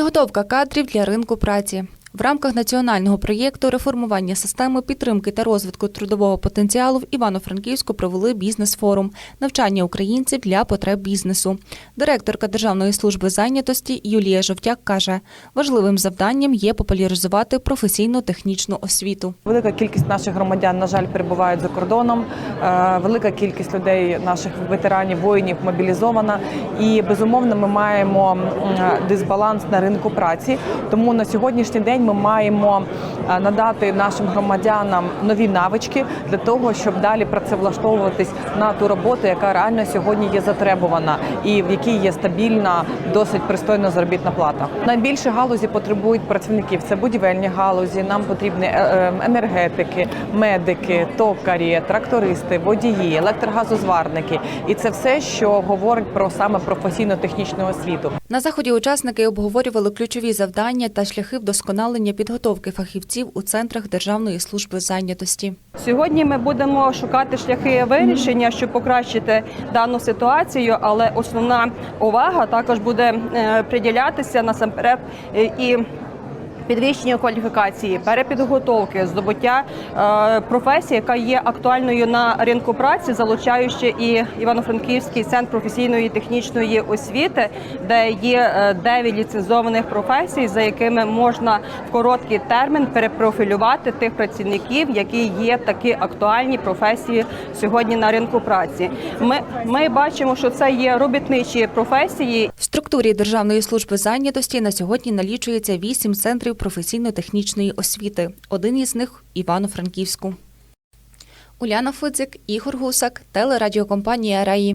Підготовка кадрів для ринку праці. В рамках національного проєкту реформування системи підтримки та розвитку трудового потенціалу в Івано-Франківську провели бізнес-форум навчання українців для потреб бізнесу. Директорка Державної служби зайнятості Юлія Жовтяк каже, важливим завданням є популяризувати професійно-технічну освіту. Велика кількість наших громадян, на жаль, перебувають за кордоном. Е, Велика кількість людей, наших ветеранів, воїнів мобілізована. І безумовно, ми маємо дисбаланс на ринку праці. Тому на сьогоднішній день ми маємо е, надати нашим громадянам нові навички для того, щоб далі працевлаштовуватись на ту роботу, яка реально сьогодні є затребувана, і в якій є стабільна, досить пристойна заробітна плата. Найбільше галузі потребують працівників. Це будівельні галузі. Нам потрібні е, е, енергетики, медики, токарі, трактористи, водії, електрогазозварники. І це все, що говорить про саме професійно-технічну освіту. На заході учасники обговорювали ключові завдання та шляхи вдосконалення підготовки фахівців у центрах Державної служби зайнятості. Сьогодні ми будемо шукати шляхи вирішення, щоб покращити дану ситуацію, але основна увага також буде е, приділятися насамперед е, і підвищенню кваліфікації, перепідготовки, здобуття е, професії, яка є актуальною на ринку праці, залучаючи і Івано-Франківський центр професійної технічної освіти, де є е, 9 ліцензованих професій, за якими можна в короткий термін перепрофілювати тих працівників, які є такі актуальні професії сьогодні на ринку праці. Ми, ми бачимо, що це є робітничі професії, В структурі Державної служби зайнятості на сьогодні налічується вісім центрів професійно-технічної освіти. Один із них Івано-Франківську. Уляна Фудзик, Ігор Гусак, телерадіокомпанія Раї.